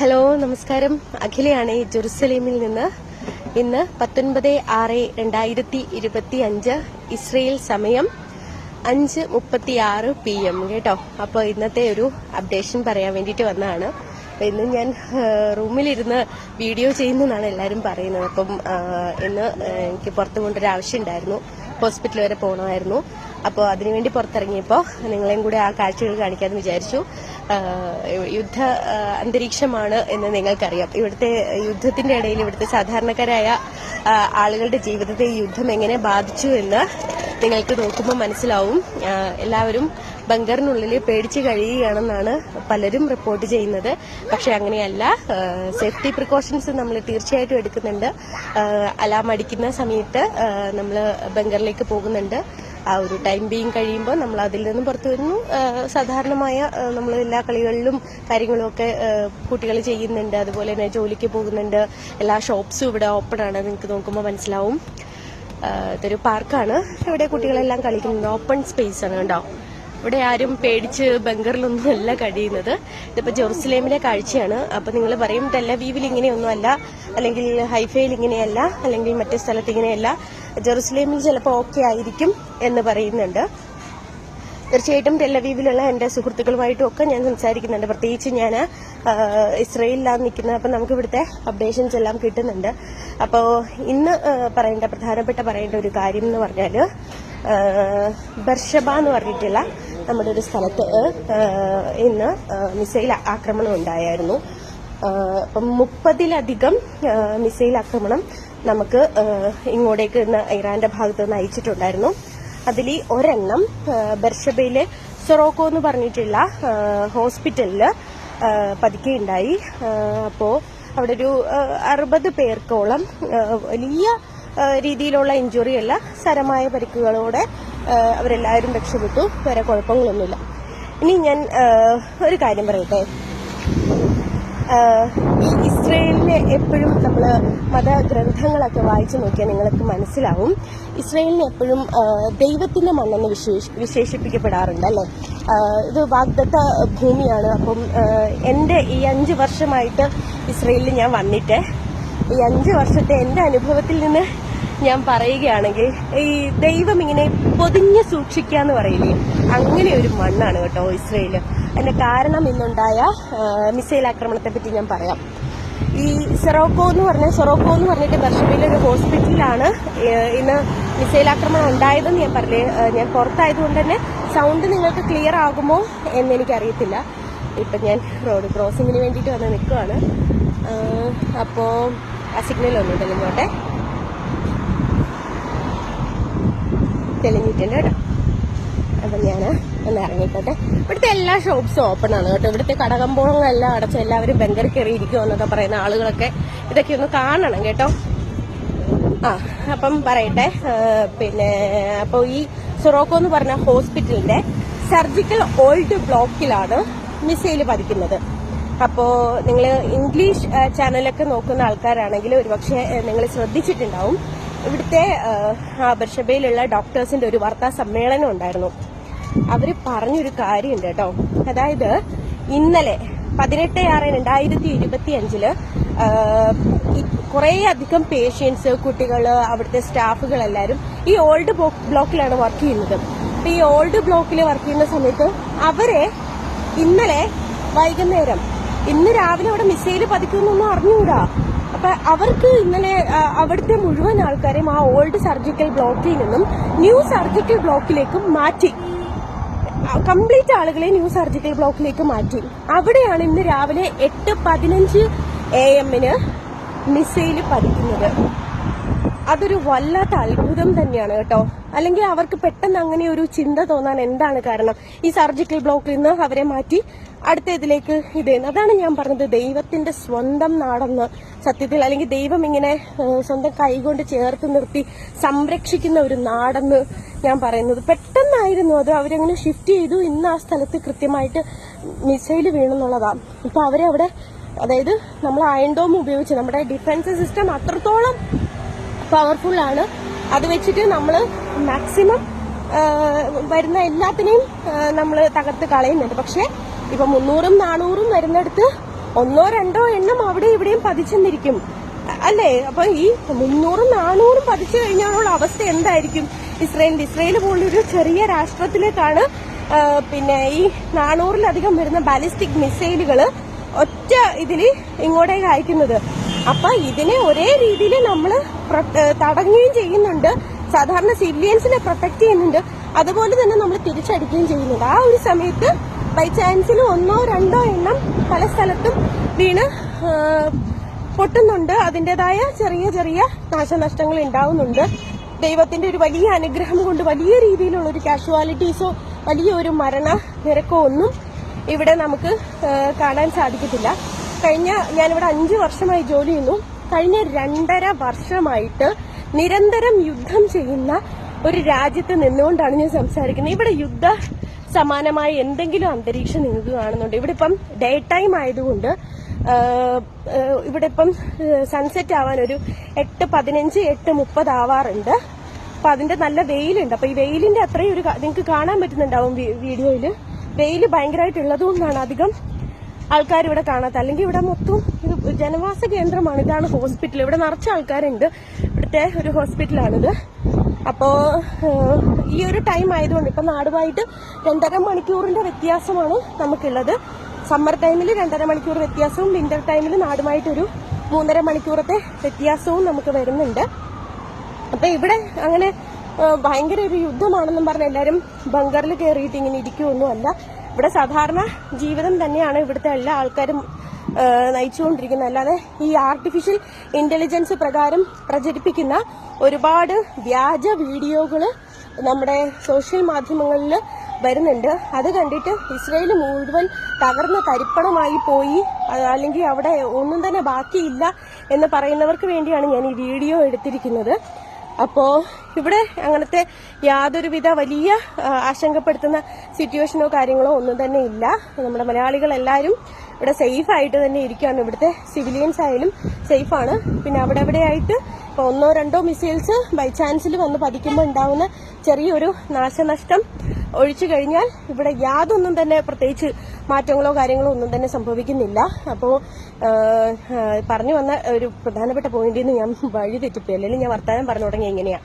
Hello നമസ്കാരം. അഖിലയാണ് ജെറുസലേമിൽ നിന്ന് ഇന്ന് പത്തൊൻപത് ആറ് രണ്ടായിരത്തി ഇരുപത്തി അഞ്ച് ഇസ്രയേൽ സമയം അഞ്ച് മുപ്പത്തി ആറ് പി എം കേട്ടോ. അപ്പോൾ ഇന്നത്തെ ഒരു അപ്ഡേഷൻ പറയാൻ വേണ്ടിയിട്ട് വന്നതാണ്. അപ്പൊ ഇന്ന് ഞാൻ റൂമിലിരുന്ന് വീഡിയോ ചെയ്യുന്നതാണ് എല്ലാവരും പറയുന്നത്. അപ്പം ഇന്ന് എനിക്ക് പുറത്തു കൊണ്ടൊരു ആവശ്യം ഉണ്ടായിരുന്നു. ഹോസ്പിറ്റൽ വരെ പോകണമായിരുന്നു അപ്പോൾ അതിനുവേണ്ടി പുറത്തിറങ്ങിയപ്പോൾ നിങ്ങളെയും കൂടെ ആ കാഴ്ചകൾ കാണിക്കാമെന്ന് വിചാരിച്ചു. യുദ്ധ അന്തരീക്ഷമാണ് എന്ന് നിങ്ങൾക്കറിയാം. ഇവിടുത്തെ യുദ്ധത്തിന്റെ ഇടയിൽ ഇവിടുത്തെ സാധാരണക്കാരായ ആളുകളുടെ ജീവിതത്തെ യുദ്ധം എങ്ങനെ ബാധിച്ചു എന്ന് നിങ്ങൾക്ക് നോക്കുമ്പോൾ മനസ്സിലാവും. എല്ലാവരും ബങ്കറിനുള്ളിൽ പേടിച്ച് കഴിയുകയാണെന്നാണ് പലരും റിപ്പോർട്ട് ചെയ്യുന്നത്. പക്ഷെ അങ്ങനെയല്ല. സേഫ്റ്റി പ്രിക്കോഷൻസ് നമ്മൾ തീർച്ചയായിട്ടും എടുക്കുന്നുണ്ട്. അലാം അടിക്കുന്ന സമയത്ത് നമ്മൾ ബങ്കറിലേക്ക് പോകുന്നുണ്ട്. ആ ഒരു ടൈം ബീങ് കഴിയുമ്പോൾ നമ്മൾ അതിൽ നിന്നും പുറത്തു വരുന്നു. സാധാരണമായ നമ്മൾ എല്ലാ കളികളിലും കാര്യങ്ങളും ഒക്കെ കുട്ടികൾ ചെയ്യുന്നുണ്ട്. അതുപോലെ തന്നെ ജോലിക്ക് പോകുന്നുണ്ട്. എല്ലാ ഷോപ്സും ഇവിടെ ഓപ്പൺ ആണ് നിങ്ങൾക്ക് നോക്കുമ്പോൾ മനസ്സിലാവും. ഇതൊരു പാർക്കാണ് ഇവിടെ കുട്ടികളെല്ലാം കളിക്കുന്നത്. ഓപ്പൺ സ്പേസ് ആണ് കേട്ടോ ഇവിടെ ആരും പേടിച്ച് ബംഗറിലൊന്നും അല്ല കഴിയുന്നത്. ഇതിപ്പോൾ ജെറുസലേമിലെ കാഴ്ചയാണ്. അപ്പോൾ നിങ്ങൾ പറയും ടെല്ലവീവിൽ ഇങ്ങനെയൊന്നും അല്ല അല്ലെങ്കിൽ ഹൈഫയിൽ ഇങ്ങനെയല്ല. അല്ലെങ്കിൽ മറ്റേ സ്ഥലത്ത് ഇങ്ങനെയല്ല. ജെറുസലേമിൽ ചിലപ്പോൾ ഓക്കെ ആയിരിക്കും എന്ന് പറയുന്നുണ്ട്. തീർച്ചയായിട്ടും ടെല്ലവീവിലുള്ള എന്റെ സുഹൃത്തുക്കളുമായിട്ടും ഒക്കെ ഞാൻ സംസാരിക്കുന്നുണ്ട്. പ്രത്യേകിച്ച് ഞാൻ ഇസ്രയേലിലാണ് നിൽക്കുന്നത്. അപ്പം നമുക്ക് ഇവിടുത്തെ അപ്ഡേഷൻസ് എല്ലാം കിട്ടുന്നുണ്ട്. അപ്പോൾ ഇന്ന് പറയേണ്ട പ്രധാനപ്പെട്ട പറയേണ്ട ഒരു കാര്യം എന്ന് പറഞ്ഞാൽ ബർഷബ എന്ന് പറഞ്ഞിട്ടുള്ള നമ്മുടെ ഒരു സ്ഥലത്ത് ഇന്ന് മിസൈൽ ആക്രമണം ഉണ്ടായിരുന്നു. ആ, അപ്പം മുപ്പതിലധികം മിസൈൽ ആക്രമണം നമുക്ക് ഇങ്ങോട്ടേക്ക് ഇന്ന് ഇറാന്റെ ഭാഗത്ത് നിന്ന് അയച്ചിട്ടുണ്ടായിരുന്നു. അതിൽ ഒരെണ്ണം ബർഷബയിലെ സൊറോക്കോ എന്ന് പറഞ്ഞിട്ടുള്ള ഹോസ്പിറ്റലിൽ ആ, പതിക്കുകയുണ്ടായി ആ, അപ്പോ അവിടെ ഒരു അറുപത് പേർക്കോളം വലിയ രീതിയിലുള്ള ഇഞ്ചുറി അല്ല സരമായ പരിക്കുകളോടെ അവരെല്ലാവരും രക്ഷപ്പെട്ടു. വേറെ കുഴപ്പങ്ങളൊന്നുമില്ല. ഇനി ഞാൻ ഒരു കാര്യം പറയട്ടെ. ഇസ്രയേലിനെ എപ്പോഴും നമ്മൾ മതഗ്രന്ഥങ്ങളൊക്കെ വായിച്ചു നോക്കിയാൽ നിങ്ങൾക്ക് മനസ്സിലാവും. ഇസ്രയേലിനെ എപ്പോഴും ദൈവത്തിന്റെ മണ്ണെന്ന് വിശേഷ വിശേഷിപ്പിക്കപ്പെടാറുണ്ട് അല്ലേ? ഇത് വാഗ്ദത്ത ഭൂമിയാണ്. അപ്പം എന്റെ ഈ അഞ്ച് വർഷമായിട്ട് ഇസ്രയേലിൽ ഞാൻ വന്നിട്ട് ഈ അഞ്ച് വർഷത്തെ എന്റെ അനുഭവത്തിൽ നിന്ന് ഞാൻ പറയുകയാണെങ്കിൽ ഈ ദൈവം ഇങ്ങനെ പൊതിഞ്ഞ് സൂക്ഷിക്കുക എന്ന് പറയില്ലേ? അങ്ങനെ ഒരു മണ്ണാണ് കേട്ടോ ഇസ്രയേൽ അതിന്റെ കാരണം ഇന്നുണ്ടായ മിസൈൽ ആക്രമണത്തെ പറ്റി ഞാൻ പറയാം. ഈ സെറോക്കോ എന്ന് പറഞ്ഞ സെറോക്കോ എന്ന് പറഞ്ഞിട്ട് ബർഷബയിലെ ഒരു ഹോസ്പിറ്റലിലാണ് ഇന്ന് മിസൈൽ ആക്രമണം ഉണ്ടായതെന്ന് ഞാൻ പറഞ്ഞേ. ഞാൻ പുറത്തായതുകൊണ്ട് തന്നെ സൗണ്ട് നിങ്ങൾക്ക് ക്ലിയർ ആകുമോ എന്ന് എനിക്കറിയത്തില്ല. ഇപ്പൊ ഞാൻ റോഡ് ക്രോസിങ്ങിന് വേണ്ടിട്ട് വന്ന് നിൽക്കുവാണ്. അപ്പോ ആ സിഗ്നൽ ഒന്നും തെളിഞ്ഞോട്ടെ. തെളിഞ്ഞിട്ടുണ്ട് കേട്ടോ. അപ്പൊ ഞാൻ ഒന്ന് ഇറങ്ങിക്കോട്ടെ. ഇവിടുത്തെ എല്ലാ ഷോപ്സും ഓപ്പൺ ആണ് കേട്ടോ. ഇവിടുത്തെ കടകമ്പോളങ്ങളെല്ലാം അടച്ച് എല്ലാവരും ബംഗറിൽ കയറിയിരിക്കുമോ എന്നൊക്കെ പറയുന്ന ആളുകളൊക്കെ ഇതൊക്കെ ഒന്ന് കാണണം കേട്ടോ. ആ അപ്പം പറയട്ടെ. പിന്നെ അപ്പോൾ ഈ സൊറോക്കോ എന്ന് പറഞ്ഞ ഹോസ്പിറ്റലിന്റെ സർജിക്കൽ ഓൾഡ് ബ്ലോക്കിലാണ് മിസൈൽ പതിക്കുന്നത്. അപ്പോൾ നിങ്ങൾ ഇംഗ്ലീഷ് ചാനലൊക്കെ നോക്കുന്ന ആൾക്കാരാണെങ്കിൽ ഒരുപക്ഷെ നിങ്ങൾ ശ്രദ്ധിച്ചിട്ടുണ്ടാവും. ഇവിടുത്തെ ബർഷബയിലുള്ള ഡോക്ടേഴ്സിന്റെ ഒരു വാർത്താ സമ്മേളനം ഉണ്ടായിരുന്നു. അവർ പറഞ്ഞൊരു കാര്യമുണ്ട് കേട്ടോ. അതായത് ഇന്നലെ പതിനെട്ട് ആറ് രണ്ടായിരത്തി ഇരുപത്തി അഞ്ചിൽ കുറേ അധികം പേഷ്യൻസ് കുട്ടികൾ അവിടുത്തെ സ്റ്റാഫുകൾ എല്ലാവരും ഈ ഓൾഡ് ബ്ലോക്കിലാണ് വർക്ക് ചെയ്യുന്നത്. അപ്പൊ ഈ ഓൾഡ് ബ്ലോക്കിൽ വർക്ക് ചെയ്യുന്ന സമയത്ത് അവരെ ഇന്നലെ വൈകുന്നേരം ഇന്ന് രാവിലെ അവിടെ മിസൈൽ പതിക്കുന്നൊന്നും അറിഞ്ഞുകൂടാ. അപ്പൊ അവർക്ക് ഇന്നലെ അവിടുത്തെ മുഴുവൻ ആൾക്കാരെയും ആ ഓൾഡ് സർജിക്കൽ ബ്ലോക്കിൽ നിന്നും ന്യൂ സർജിക്കൽ ബ്ലോക്കിലേക്ക് മാറ്റി. കംപ്ലീറ്റ് ആളുകളെ ന്യൂ സർജിക്കൽ ബ്ലോക്കിലേക്ക് മാറ്റി. അവിടെയാണ് ഇന്ന് രാവിലെ എട്ട് പതിനഞ്ച് എ എമ്മിന് മിസൈൽ പതിക്കുന്നത്. അതൊരു വല്ലാത്ത അത്ഭുതം തന്നെയാണ് കേട്ടോ. അല്ലെങ്കിൽ അവർക്ക് പെട്ടെന്ന് അങ്ങനെ ഒരു ചിന്ത തോന്നാൻ എന്താണ് കാരണം? ഈ സർജിക്കൽ ബ്ലോക്കിൽ നിന്ന് അവരെ മാറ്റി അടുത്ത ഇതിലേക്ക് ഇത്. അതാണ് ഞാൻ പറഞ്ഞത് ദൈവത്തിന്റെ സ്വന്തം നാടെന്ന് സത്യത്തിൽ. അല്ലെങ്കിൽ ദൈവം ഇങ്ങനെ സ്വന്തം കൈകൊണ്ട് ചേർത്ത് നിർത്തി സംരക്ഷിക്കുന്ന ഒരു നാടെന്ന് ഞാൻ പറയുന്നത്. പെട്ടെന്നായിരുന്നു അത് അവരങ്ങനെ ഷിഫ്റ്റ് ചെയ്തു. ഇന്ന് ആ സ്ഥലത്ത് കൃത്യമായിട്ട് മിസൈൽ വീണെന്നുള്ളതാണ് ഇപ്പൊ അവരെ അവിടെ അതായത് നമ്മൾ അയൺഡോം ഉപയോഗിച്ച് നമ്മുടെ ഡിഫൻസ് സിസ്റ്റം അത്രത്തോളം പവർഫുൾ ആണ്. അത് വെച്ചിട്ട് നമ്മൾ മാക്സിമം വരുന്ന എല്ലാത്തിനെയും നമ്മൾ തകർത്ത് കളയുന്നുണ്ട്. പക്ഷെ ഇപ്പൊ മുന്നൂറും നാനൂറും വരുന്നിടത്ത് ഒന്നോ രണ്ടോ എണ്ണം അവിടെ ഇവിടെയും പതിച്ചെന്നിരിക്കും. അല്ലേ? അപ്പൊ ഈ മുന്നൂറും നാനൂറും പതിച്ചു കഴിഞ്ഞാലുള്ള അവസ്ഥ എന്തായിരിക്കും? ഇസ്രയേലിന്റെ ഇസ്രയേൽ പോലൊരു ചെറിയ രാഷ്ട്രത്തിലേക്കാണ് പിന്നെ ഈ നാനൂറിലധികം വരുന്ന ബാലിസ്റ്റിക് മിസൈലുകൾ ഒറ്റ ഇതിൽ ഇങ്ങോട്ടേക്ക് അയക്കുന്നത്. അപ്പൊ ഇതിനെ ഒരേ രീതിയിൽ നമ്മൾ തടങ്ങുകയും ചെയ്യുന്നുണ്ട്. സാധാരണ സിവിലിയൻസിനെ പ്രൊട്ടക്ട് ചെയ്യുന്നുണ്ട്. അതുപോലെ തന്നെ നമ്മൾ തിരിച്ചടിക്കുകയും ചെയ്യുന്നുണ്ട്. ആ ഒരു സമയത്ത് ബൈ ചാൻസിൽ ഒന്നോ രണ്ടോ എണ്ണം പല സ്ഥലത്തും വീണ് പൊട്ടുന്നുണ്ട്. അതിന്റെതായ ചെറിയ ചെറിയ നാശനഷ്ടങ്ങൾ ഉണ്ടാവുന്നുണ്ട്. ദൈവത്തിന്റെ ഒരു വലിയ അനുഗ്രഹം കൊണ്ട് വലിയ രീതിയിലുള്ള ഒരു കാഷ്വാലിറ്റീസോ വലിയ ഒരു മരണ നിരക്കോ ഒന്നും ഇവിടെ നമുക്ക് കാണാൻ സാധിക്കത്തില്ല. കഴിഞ്ഞ ഞാനിവിടെ അഞ്ചു വർഷമായി ജോലി ചെയ്യുന്നു. കഴിഞ്ഞ രണ്ടര വർഷമായിട്ട് നിരന്തരം യുദ്ധം ചെയ്യുന്ന ഒരു രാജ്യത്ത് നിന്നുകൊണ്ടാണ് ഞാൻ സംസാരിക്കുന്നത്. ഇവിടെ യുദ്ധ സമാനമായ എന്തെങ്കിലും അന്തരീക്ഷം നിങ്ങൾക്ക് കാണുന്നുണ്ട്. ഇവിടെ ഇപ്പം ഡേ ടൈം ആയതുകൊണ്ട് ഇവിടെ ഇപ്പം സൺസെറ്റ് ആവാൻ ഒരു എട്ട് പതിനഞ്ച് എട്ട് മുപ്പത് ആവാറുണ്ട്. അപ്പൊ അതിന്റെ നല്ല വെയിലുണ്ട്. അപ്പൊ ഈ വെയിലിന്റെ അത്രയും ഒരു നിങ്ങൾക്ക് കാണാൻ പറ്റുന്നുണ്ടാവും വീഡിയോയിൽ വെയിൽ ഭയങ്കരമായിട്ടുള്ളത് കൊണ്ടാണ് അധികം ആൾക്കാർ ഇവിടെ കാണാത്ത അല്ലെങ്കിൽ ഇവിടെ മൊത്തം ഇത് ജനവാസ കേന്ദ്രമാണ് ഇതാണ് ഹോസ്പിറ്റൽ. ഇവിടെ നിറച്ച ആൾക്കാരുണ്ട്. ഇവിടുത്തെ ഒരു ഹോസ്പിറ്റലാണിത്. അപ്പോ ഈ ഒരു ടൈം ആയതുകൊണ്ട് ഇപ്പൊ നാടുമായിട്ട് രണ്ടര മണിക്കൂറിന്റെ വ്യത്യാസമാണ് നമുക്കുള്ളത്. സമ്മർ ടൈമിൽ രണ്ടര മണിക്കൂർ വ്യത്യാസവും വിന്റർ ടൈമിൽ നാടുമായിട്ടൊരു മൂന്നര മണിക്കൂറത്തെ വ്യത്യാസവും നമുക്ക് വരുന്നുണ്ട്. അപ്പൊ ഇവിടെ അങ്ങനെ ഭയങ്കര ഒരു യുദ്ധമാണെന്നും പറഞ്ഞ് എല്ലാരും ബങ്കറിൽ കയറിയിട്ട് ഇങ്ങനെ ഇരിക്കുമൊന്നും അല്ല ഇവിടെ സാധാരണ ജീവിതം തന്നെയാണ് ഇവിടുത്തെ എല്ലാ ആൾക്കാരും നയിച്ചുകൊണ്ടിരിക്കുന്നത്. അല്ലാതെ ഈ ആർട്ടിഫിഷ്യൽ ഇന്റലിജൻസ് പ്രകാരം പ്രചരിപ്പിക്കുന്ന ഒരുപാട് വ്യാജ വീഡിയോകൾ നമ്മുടെ സോഷ്യൽ മാധ്യമങ്ങളിൽ വരുന്നുണ്ട്. അത് കണ്ടിട്ട് ഇസ്രയേൽ മുഴുവൻ തകർന്ന തരിപ്പണമായി പോയി. അല്ലെങ്കിൽ അവിടെ ഒന്നും തന്നെ ബാക്കിയില്ല എന്ന് പറയുന്നവർക്ക് വേണ്ടിയാണ് ഞാൻ ഈ വീഡിയോ എടുത്തിരിക്കുന്നത്. അപ്പോ ഇവിടെ അങ്ങനത്തെ യാതൊരുവിധ വലിയ ആശങ്കപ്പെടുത്തുന്ന സിറ്റുവേഷനോ കാര്യങ്ങളോ ഒന്നും തന്നെ ഇല്ല. നമ്മുടെ മലയാളികൾ എല്ലാവരും ഇവിടെ സേഫ് ആയിട്ട് തന്നെ ഇരിക്കുകയാണ്. ഇവിടുത്തെ സിവിലിയൻസ് ആയാലും ആണ്. പിന്നെ അവിടെ എവിടെയായിട്ട് ഇപ്പൊ ഒന്നോ രണ്ടോ മിസൈൽസ് ബൈ ചാൻസിൽ വന്ന് പതിക്കുമ്പോൾ ഉണ്ടാവുന്ന ചെറിയൊരു നാശനഷ്ടം ഒഴിച്ചു കഴിഞ്ഞാൽ ഇവിടെ യാതൊന്നും തന്നെ പ്രത്യേകിച്ച് മാറ്റങ്ങളോ കാര്യങ്ങളോ ഒന്നും തന്നെ സംഭവിക്കുന്നില്ല. അപ്പോൾ പറഞ്ഞു വന്ന ഒരു പ്രധാനപ്പെട്ട പോയിന്റിൽ നിന്ന് ഞാൻ വഴി തെറ്റിപ്പോയി അല്ലെങ്കിൽ ഞാൻ വർത്തമാനം പറഞ്ഞു തുടങ്ങി എങ്ങനെയാ?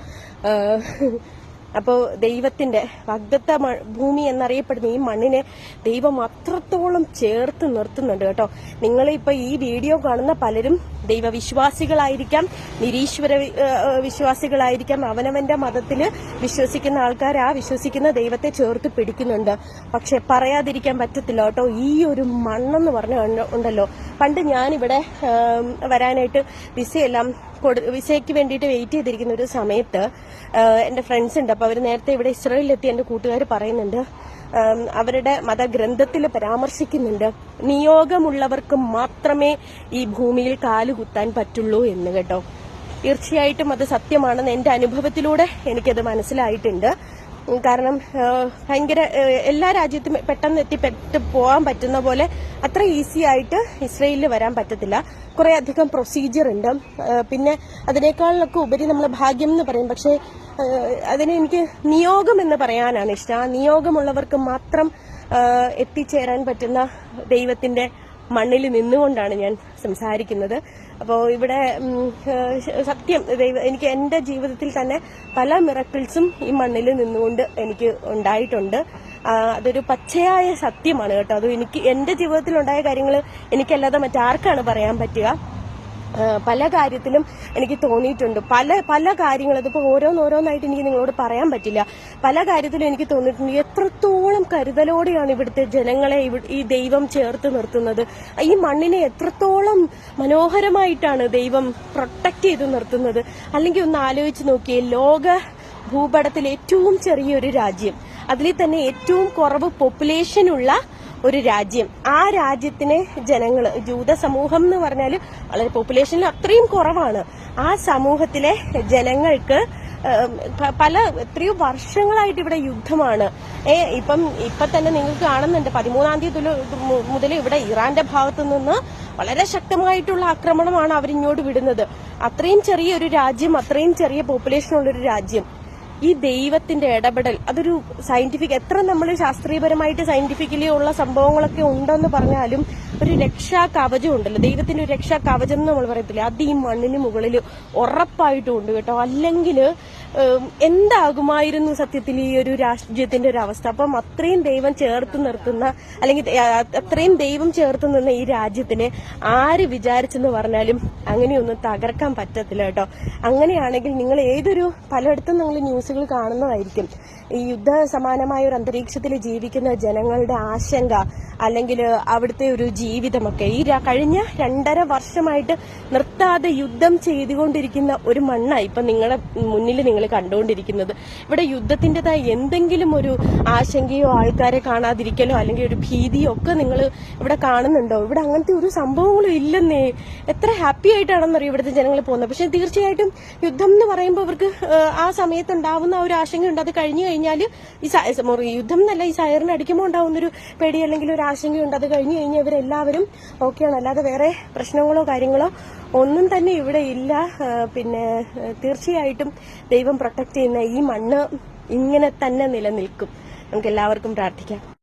അപ്പോൾ ദൈവത്തിന്റെ വഗ്ദത്ത ഭൂമി എന്നറിയപ്പെടുന്ന ഈ മണ്ണിനെ ദൈവം അത്രത്തോളം ചേർത്ത് നിർത്തുന്നുണ്ട് കേട്ടോ. നിങ്ങൾ ഇപ്പൊ ഈ വീഡിയോ കാണുന്ന പലരും ദൈവവിശ്വാസികളായിരിക്കാം നിരീശ്വര വിശ്വാസികളായിരിക്കാം അവനവന്റെ മതത്തിൽ വിശ്വസിക്കുന്ന ആൾക്കാർ ആ വിശ്വസിക്കുന്ന ദൈവത്തെ ചേർത്ത് പിടിക്കുന്നുണ്ട്. പക്ഷെ പറയാതിരിക്കാൻ പറ്റത്തില്ല കേട്ടോ. ഈ ഒരു മണ്ണെന്ന് പറഞ്ഞ ഉണ്ടല്ലോ. പണ്ട് ഞാനിവിടെ വരാനായിട്ട് വിസയെല്ലാം വിസയ്ക്ക് വേണ്ടിയിട്ട് വെയിറ്റ് ചെയ്തിരിക്കുന്ന ഒരു സമയത്ത് എന്റെ ഫ്രണ്ട്സ് ഉണ്ട്. അപ്പൊ അവർ നേരത്തെ ഇവിടെ ഇസ്രയേലിലെത്തി എന്റെ കൂട്ടുകാർ പറയുന്നുണ്ട് അവരുടെ മതഗ്രന്ഥത്തിൽ പരാമർശിക്കുന്നുണ്ട് നിയോഗമുള്ളവർക്ക് മാത്രമേ ഈ ഭൂമിയിൽ കാലുകുത്താൻ പറ്റുള്ളൂ എന്ന് കേട്ടോ. തീർച്ചയായിട്ടും അത് സത്യമാണെന്ന് എന്റെ അനുഭവത്തിലൂടെ എനിക്കത് മനസ്സിലായിട്ടുണ്ട്. കാരണം ഭയങ്കര എല്ലാ രാജ്യത്തും പെട്ടെന്ന് എത്തിപ്പെട്ട് പോകാൻ പറ്റുന്ന പോലെ അത്ര ഈസി ആയിട്ട് ഇസ്രയേലിൽ വരാൻ പറ്റത്തില്ല. കുറെ അധികം പ്രൊസീജിയർ ഉണ്ട്. പിന്നെ അതിനേക്കാളൊക്കെ ഉപരി നമ്മൾ ഭാഗ്യം എന്ന് പറയും. പക്ഷേ അതിന് എനിക്ക് നിയോഗം എന്ന് പറയാനാണ് ഇഷ്ടം. ആ നിയോഗമുള്ളവർക്ക് മാത്രം എത്തിച്ചേരാൻ പറ്റുന്ന ദൈവത്തിന്റെ മണ്ണിൽ നിന്നുകൊണ്ടാണ് ഞാൻ സംസാരിക്കുന്നത്. അപ്പോൾ ഇവിടെ സത്യം എനിക്ക് എന്റെ ജീവിതത്തിൽ തന്നെ പല മിറക്കിൾസും ഈ മണ്ണിൽ നിന്നുകൊണ്ട് എനിക്ക് ഉണ്ടായിട്ടുണ്ട്. അതൊരു പച്ചയായ സത്യമാണ് കേട്ടോ. അത് എനിക്ക് എന്റെ ജീവിതത്തിൽ ഉണ്ടായ കാര്യങ്ങൾ എനിക്കല്ലാതെ മറ്റാർക്കാണ് പറയാൻ പറ്റുക. പല കാര്യത്തിലും എനിക്ക് തോന്നിയിട്ടുണ്ട്. പല പല കാര്യങ്ങൾ അതിപ്പോൾ ഓരോന്നോരോന്നായിട്ട് എനിക്ക് നിങ്ങളോട് പറയാൻ പറ്റില്ല. പല കാര്യത്തിലും എനിക്ക് തോന്നിയിട്ടുണ്ട്. എത്രത്തോളം കരുതലോടെയാണ് ഇവിടുത്തെ ജനങ്ങളെ ഈ ദൈവം ചേർത്ത് നിർത്തുന്നത്? ഈ മണ്ണിനെ എത്രത്തോളം മനോഹരമായിട്ടാണ് ദൈവം പ്രൊട്ടക്ട് ചെയ്ത് നിർത്തുന്നത്? അല്ലെങ്കിൽ ഒന്ന് ആലോചിച്ച് നോക്കിയേ ലോക ഭൂപടത്തിൽ ഏറ്റവും ചെറിയൊരു രാജ്യം അതിൽ തന്നെ ഏറ്റവും കുറവ് പോപ്പുലേഷൻ ഉള്ള ഒരു രാജ്യം. ആ രാജ്യത്തിനെ ജനങ്ങൾ ജൂത സമൂഹം എന്ന് പറഞ്ഞാൽ വളരെ പോപ്പുലേഷനിൽ അത്രയും കുറവാണ്. ആ സമൂഹത്തിലെ ജനങ്ങൾക്ക് പല എത്രയോ വർഷങ്ങളായിട്ട് ഇവിടെ യുദ്ധമാണ്. ഏ ഇപ്പം ഇപ്പൊ തന്നെ നിങ്ങൾക്ക് കാണുന്നുണ്ട് പതിമൂന്നാം തീയതി മുതൽ ഇവിടെ ഇറാന്റെ ഭാഗത്തു നിന്ന് വളരെ ശക്തമായിട്ടുള്ള ആക്രമണമാണ് അവരിങ്ങോട്ട് വിടുന്നത്. അത്രയും ചെറിയൊരു രാജ്യം അത്രയും ചെറിയ പോപ്പുലേഷൻ ഉള്ളൊരു രാജ്യം. ഈ ദൈവത്തിന്റെ ഇടപെടൽ അതൊരു സയന്റിഫിക് എത്ര നമ്മൾ ശാസ്ത്രീയപരമായിട്ട് സയന്റിഫിക്കലി ഉള്ള സംഭവങ്ങളൊക്കെ ഉണ്ടെന്ന് പറഞ്ഞാലും ഒരു രക്ഷാ കവചം ഉണ്ടല്ലോ. ദൈവത്തിന്റെ ഒരു രക്ഷാ കവചം എന്ന് നമ്മൾ പറയത്തില്ലേ? അത് ഈ മണ്ണിന് മുകളിൽ ഉറപ്പായിട്ടും ഉണ്ട് കേട്ടോ. അല്ലെങ്കിൽ എന്താകുമായിരുന്നു സത്യത്തിൽ ഈ ഒരു രാഷ്ട്രീയത്തിന്റെ ഒരു അവസ്ഥ? അപ്പം അത്രയും ദൈവം ചേർത്ത് നിർത്തുന്ന അല്ലെങ്കിൽ അത്രയും ദൈവം ചേർത്ത് നിന്ന ഈ രാജ്യത്തിനെ ആര് വിചാരിച്ചെന്ന് പറഞ്ഞാലും അങ്ങനെയൊന്നും തകർക്കാൻ പറ്റത്തില്ല കേട്ടോ. അങ്ങനെയാണെങ്കിൽ നിങ്ങൾ ഏതൊരു പലയിടത്തും നിങ്ങൾ ന്യൂസുകൾ കാണുന്നതായിരിക്കും. ഈ യുദ്ധ സമാനമായ ഒരു അന്തരീക്ഷത്തിൽ ജീവിക്കുന്ന ജനങ്ങളുടെ ആശങ്ക അല്ലെങ്കിൽ അവിടുത്തെ ഒരു ജീവിതമൊക്കെ. ഈ കഴിഞ്ഞ രണ്ടര വർഷമായിട്ട് നിർത്താതെ യുദ്ധം ചെയ്തുകൊണ്ടിരിക്കുന്ന ഒരു മണ്ണാണ് ഇപ്പൊ നിങ്ങളുടെ മുന്നിൽ നിങ്ങൾ കണ്ടുകൊണ്ടിരിക്കുന്നത്. ഇവിടെ യുദ്ധത്തിന്റെതായ എന്തെങ്കിലും ഒരു ആശങ്കയോ ആൾക്കാരെ കാണാതിരിക്കലോ അല്ലെങ്കിൽ ഒരു ഭീതിയോ ഒക്കെ നിങ്ങൾ ഇവിടെ കാണുന്നുണ്ടോ? ഇവിടെ അങ്ങനത്തെ ഒരു സംഭവങ്ങളും ഇല്ലെന്നേ. എത്ര ഹാപ്പി ആയിട്ടാണെന്നറിയോ ഇവിടുത്തെ ജനങ്ങൾ പോകുന്നത്. പക്ഷെ തീർച്ചയായിട്ടും യുദ്ധം എന്ന് പറയുമ്പോൾ അവർക്ക് ആ സമയത്ത് ഉണ്ടാവുന്ന ഒരു ആശങ്കയുണ്ട്. അത് കഴിഞ്ഞു കഴിഞ്ഞാൽ ഈ യുദ്ധം എന്നല്ല ഈ സൈറിന് അടിക്കുമ്പോൾ ഉണ്ടാവുന്ന ഒരു പേടി അല്ലെങ്കിൽ ഒരു ആശങ്കയുണ്ട്. അത് കഴിഞ്ഞ് കഴിഞ്ഞാൽ ഇവരെല്ലാവരും ഓക്കെയാണ്. അല്ലാതെ വേറെ പ്രശ്നങ്ങളോ കാര്യങ്ങളോ ഒന്നും തന്നെ ഇവിടെ ഇല്ല. പിന്നെ തീർച്ചയായിട്ടും ദൈവം പ്രൊട്ടക്ട് ചെയ്യുന്ന ഈ മണ്ണ് ഇങ്ങനെ തന്നെ നിലനിൽക്കും. നമുക്ക് എല്ലാവർക്കും പ്രാർത്ഥിക്കാം.